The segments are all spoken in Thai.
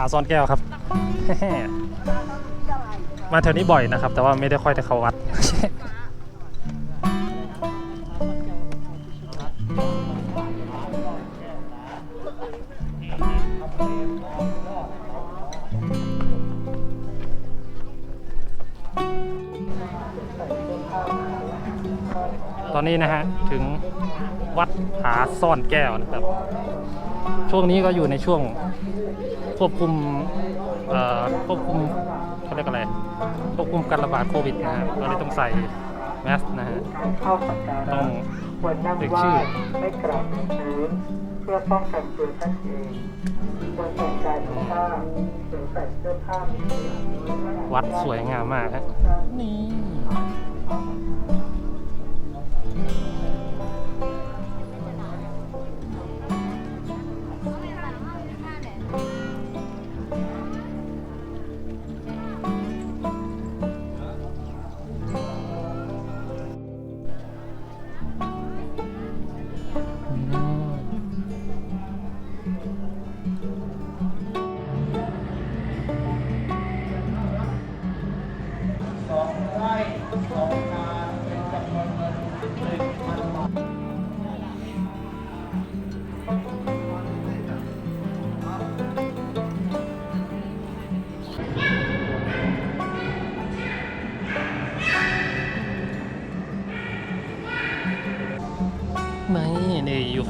าซ่อนแก้วครับ มาแถวนี้บ่อยนะครับ แต่ว่าไม่ได้ค่อยได้เข้าวัด ตอนนี้นะฮะ ถึงวัดผาซ่อนแก้วนะครับ ช่วงนี้ก็อยู่ในช่วง ควบคุมเอ่อควบคุมเขาเรียกอะไรควบคุมการระบาดโควิดนะฮะก็เลยต้องใส่แมสนะฮะเข้าสักการต้องควรนั่งเด็กไหชื่ว้อไม่กราบพื้นเพื่อป้องกันตัวท่านเองควรแต่งกายสุภาพหรือใส่เสื้อผ้ามีสีวัดสวยงามมากฮะนี่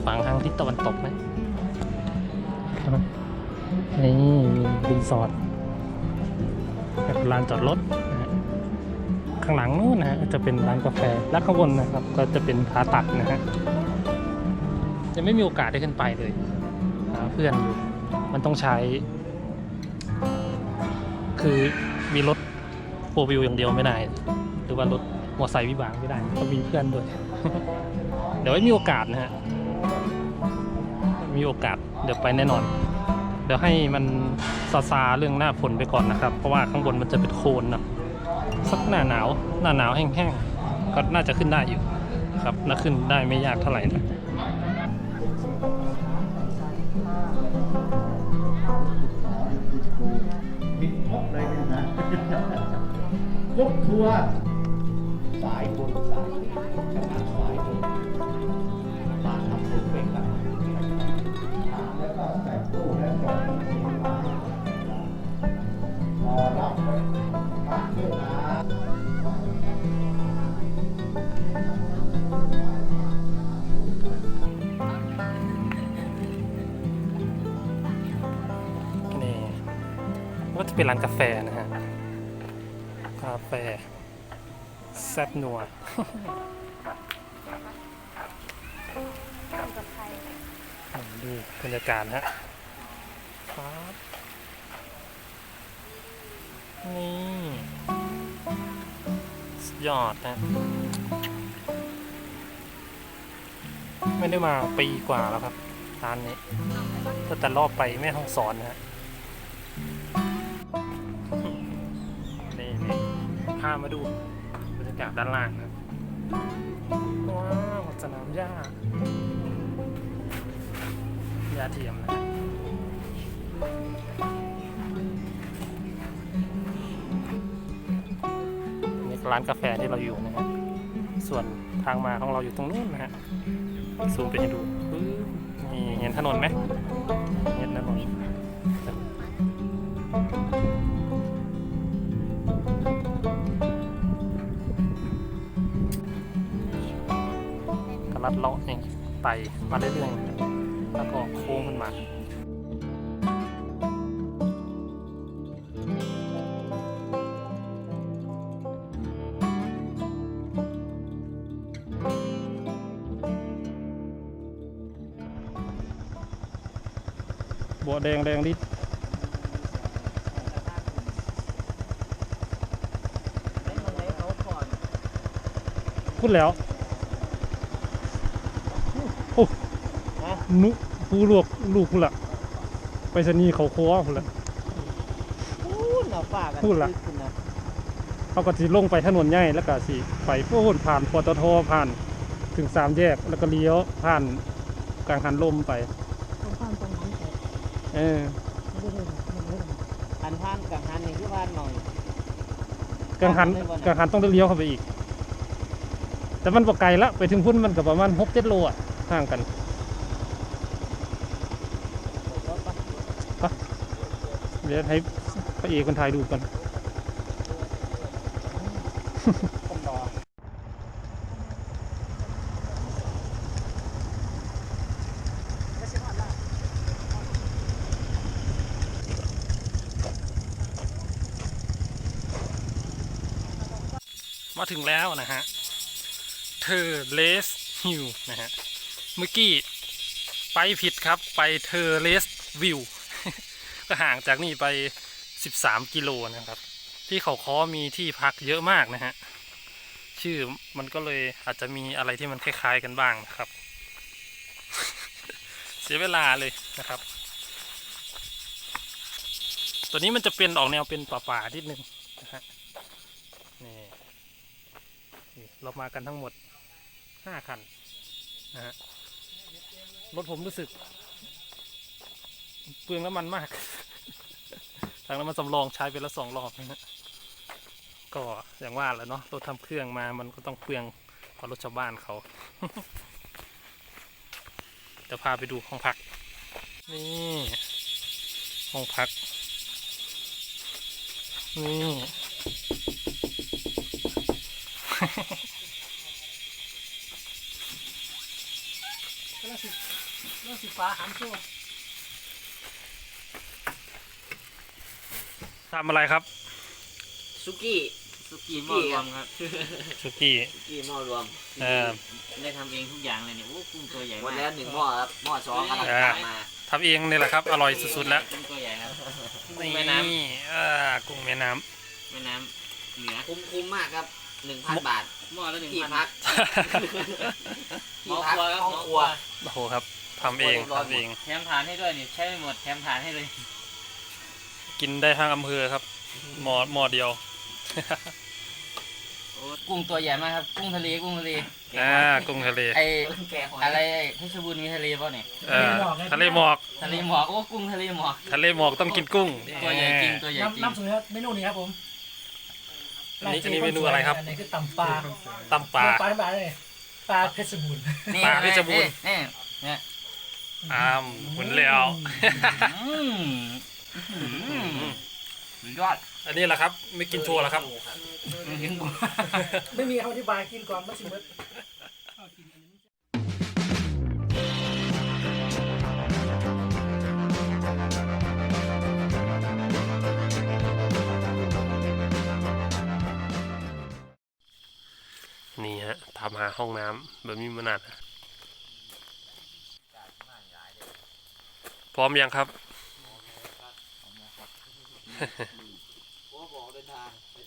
ฝั่งทางทิศตะวันตกไหมนี่มีรีสอร์ทกับลานจอดรถนะฮะข้างหลังนู้นนะฮะจะเป็นร้านกาแฟและข้างบนนะครับ ก็จะเป็นผาตัดนะฮะยังไม่มีโอกาสได้ขึ้นไปเลยหาเพื่อนอยู่มันต้องใช้ คือมีรถโฟวิวอย่างเดียวไม่ได้ หรือว่ารถมอเตอร์ไซค์วิบากไม่ได้ต้องมีเพื่อนด้วย เดี๋ยวไว้มีโอกาสนะฮะ มีโอกาสเดี๋ยวไปแน่นอน เดี๋ยวให้มันซาซาเรื่องหน้าฝนไปก่อนนะครับ เพราะว่าข้างบนมันจะเป็นโคลนนะสักหน้าหนาวหน้าหนาวแห้งๆก็น่าจะขึ้นได้อยู่ครับน่าขึ้นได้ไม่ยากเท่าไหร่นะผิดหมดเลยนะยกทัวร์สายบนสาย จะเป็นร้านกาแฟนะฮะ กาแฟ แซ่บนัวดูบรรยากาศฮะครับนี่สยอดนะไม่ได้มาปีกว่าแล้วครับร้านนี้ตั้งแต่รอบไปแม่ห้องสอนนะฮะ พามาดูบรรยากาศด้านล่างนะว้าวสนามหญ้าหญ้าเทียมนะนี่ร้านกาแฟที่เราอยู่นะฮะส่วนทางมาของเราอยู่ตรงนู้นนะฮะซูมไปให้ดูปึ๊บนี่เห็นถนนไหม ไต่มาเรื่อยๆแล้วก็โค้งขึ้นมาบัวแดงแดงดิพูดแล้วโอ้ นุผู้ลวกลูกพุ่นละไปสนีย์เขาโค้พุ่นละ พูดนะฝากกันพูดละขึ้นนะเขาก็สิลงไปถนนใหญ่แล้วก็สิไปพูนผ่านปตทผ่าน ถึงสามแยกแล้วก็เลี้ยวผ่านกลางหันลมไปตรงข้ามตรงนั้นแต่เออไม่ได้เลยไม่ได้เลยนผ่านกังหันนี่คือผ่านหน่อยกังหันกังหันต้องเลี้ยวเข้าไปอีก แต่มันบ่ไกลละไปถึงพุ่นมันก็ประมาณหกเจ็ดโลอะห่างกัน เดี๋ยวให้พระเอกคนไทยดูกันมาถึงแล้วนะฮะ เธอเลสฮิวนะฮะ เมื่อกี้ไปผิดครับ ไปเธอเลสวิว ก็ห่างจากนี่ไป 13 กิโลนะครับ ที่เขาค้อมีที่พักเยอะมากนะฮะ ชื่อมันก็เลยอาจจะมีอะไรที่มันคล้ายๆกันบ้างนะครับ เสียเวลาเลยนะครับ ตัวนี้มันจะเป็นออกแนวเป็นป่าๆนิดนึงนะฮะนี่เรามากันทั้งหมดห้าคันนะฮะรถผมรู้สึกเปลืองน้ำมันมาก ทางน้ำมันสำรองใช้ไปแล้วสองรอบนะฮะก็อย่างว่าแหละเนาะรถทำเครื่องมามันก็ต้องเปลืองกว่ารถชาวบ้านเขาจะพาไปดูห้องพัก นี่ห้องพัก นี่เรื่องสีเรื่องสีฟ้าหันตัว ทำอะไรครับสุกี้สุกี้หม้อรวมครับสุกี้สุกี้หม้อรวมเออได้ทำเองทุกอย่างเลยเนี่ยโอ้กุ้งตัวใหญ่หมมาดกแล้วหนึ่งหม้อครับหม้อสองกำลังอ่าตามมาทำเองนี่แหละครับ อร่อยสุดๆแล้วกุ้งตัวใหญ่ครับกุ้งนี่แม่น้อ่ากุ้งแม่น้ำแม่น้ำเหนือคุ้มคุ้มมากครับหนึ่งพันบาทหม้อละหนึ่งที่พันพักหม้อที่คพักรัวครับห้องหม้อคครัรัววำโอ้โหครับทำเองเรียบร้อยหมดทำเองแถมฐานให้ด้วยนี่ใช้ไม่หมดแถมฐานให้เลย กินได้ทั้งอำเภอครับ หมอหมอเดียว โอ้กุ้งตัวใหญ่มากครับ กุ้งทะเลกุ้งทะเลอ่ากุ้งทะเลไอแกะหอยอะไรไอ้เพชรบูรณ์มีทะเลเปล่าเนี่ยเออทะเลหมอก ทะเลหมอกโอ้กุ้งทะเลหมอก ทะเลหมอกต้องกินกุ้งตัวใหญ่จริงตัวใหญ่จริงน้ำสูตรครับเมนูนี้ครับผมอันนี้อันนี้เมนูอะไรครับอันนี้คือตำปลาตำปลาปลาปลาเลยปลาเพชรบูรณ์นี่ปลาเพชรบูรณ์นี่นี่อ้ามหมุนแล้วอืมอืม สุดยอดอันนี้แหละครับ ไม่กินทัวร์แล้วครับไม่มีคำอธิบายกินก่อนมันสิเบิดนี่ฮะทำหาห้องน้ำแบบนี้มานานนะพร้อมยังครับ โอ้บอกเดินทาง ไป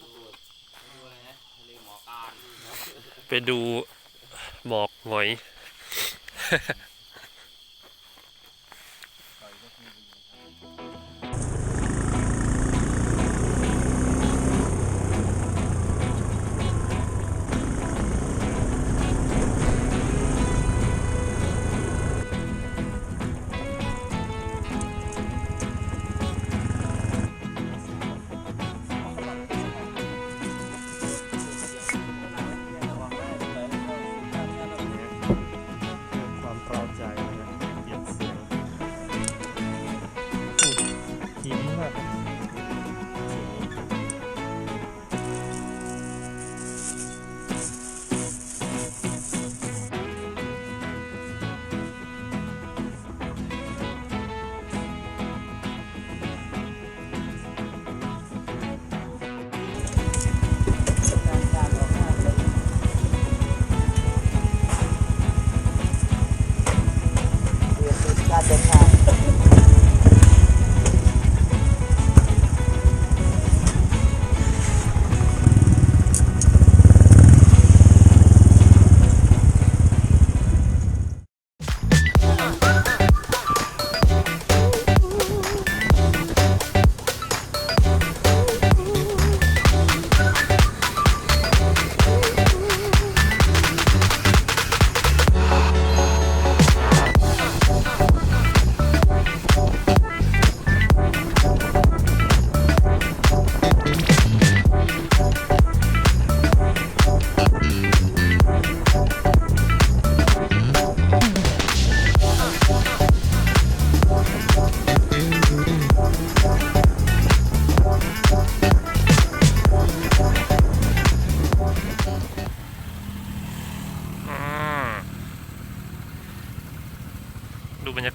ดูหมอกการไปดูหมอกหงอย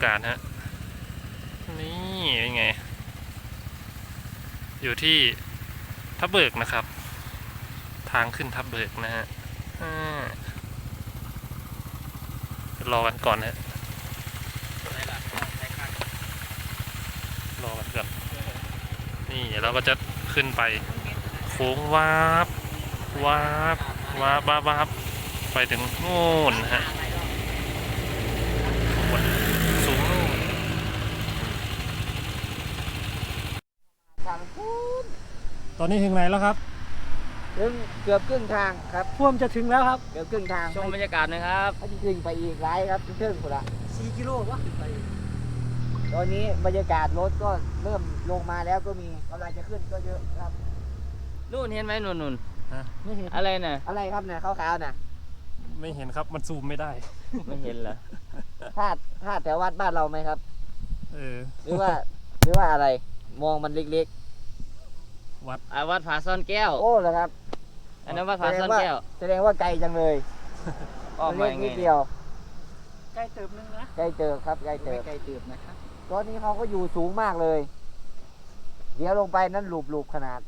ากาศฮะ นี่เป็นไง อยู่ที่ทับเบิกนะครับ ทางขึ้นทับเบิกนะฮะรอกันก่อนนะฮะรอกันก่อนนี่เราก็จะขึ้นไป โค้งวาบวาบวาบวาบวาบไปถึงโน่นฮะบนสูงโน่น ทาง พูนตอนนี้ถึงไหนแล้วครับ ถึงเกือบครึ่งทางครับพ่วมจะถึงแล้วครับ เกือบครึ่งทางชมบรรยากาศนะครับ ถ้าจริงๆไปอีกหลายครับครึ่งคนละ 4กิโลวะไปตอนนี้บรรยากาศรถก็เริ่มลงมาแล้วก็มีกำลังจะขึ้นก็เยอะครับ นู่นเห็นไหมนู่นนู่นไม่เห็นอะไรน่ะ อะไรครับเนี่ยขาวๆน่ะไม่เห็นครับมันซูมไม่ได้ ไม่เห็นเหรอธาตุธาตุแถววัดบ้านเราไหมครับ เออ หรือว่า หรือว่าอะไร มองมันเล็ก อ่าวัดผาซ่อนแก้วๆโอ้เหรอครับอันนั้นวัดผาซ่อนแก้วแสดงว่าไกลจังเลยอ้อมเล็มากยังไงนิดเดียว ใกล้เติมนึงนะ ใกล้เจอครับใกล้เจไม่อไกลตืบนะครับตอนนี้เขาก็อยู่สูงมากเลย เดี๋ยวลงไปนั้นหลูบๆขนาด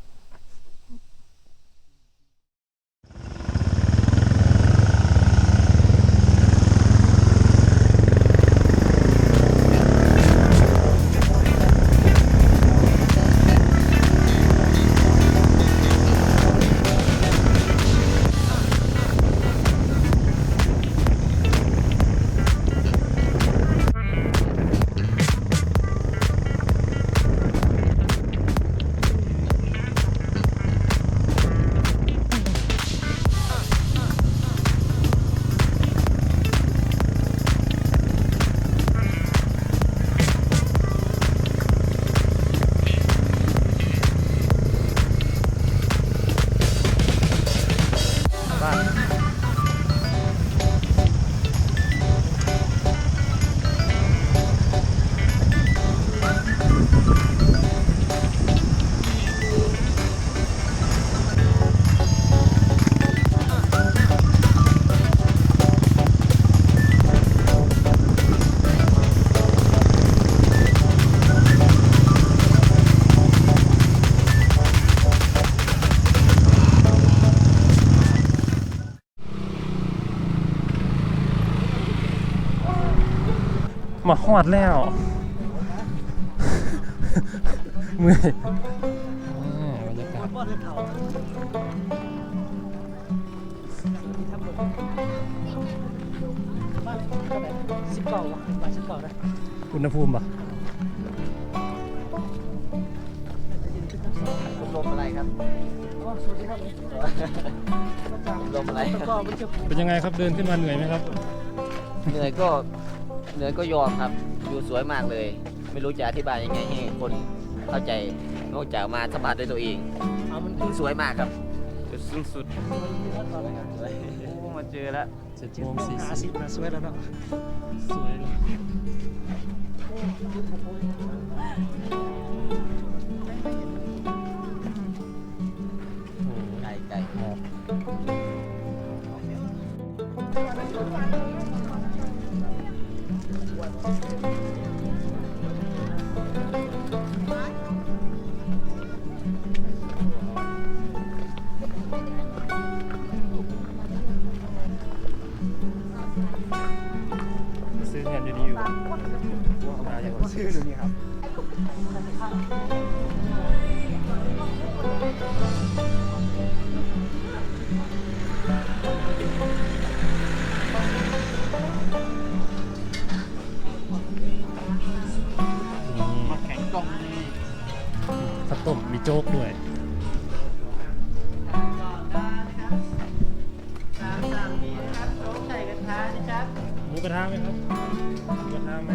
มาฮอดแล้ว เมื่อยอ่าบรรยากาศบ่เดินเขาบ้านเท่าไรสิบเก้าวะบ้านสิบเก้าได้อุณหภูมิปะลมอะไรครับอ๋อสวัสดีครับลมอะไรตะกร้อมันจะเป็นยังไงครับเดินขึ้นมาเหนื่อยไหมครับ เหนื่อยก็ เหนื่อยก็ยอมครับวิวสวยมากเลย ไม่รู้จะอธิบายยังไงให้คนเข้าใจนอกจากมาสัมผัสด้วยตัวเองเอามันวิวสวยมากครับจุดสูงสุดโอ้มาเจอแล้วเจ็ดโมงสี่หาสิสิบบนะสวยแล้วเนาะสวยเลยโอ้โหไกลไกลหมอก ซื้อเงินอยู่ดีอยู่มาอยู่ซื้ออยู่นี่ครับ โจ๊กด้วย หมูกระทะไหมครับหมูกระทะไหม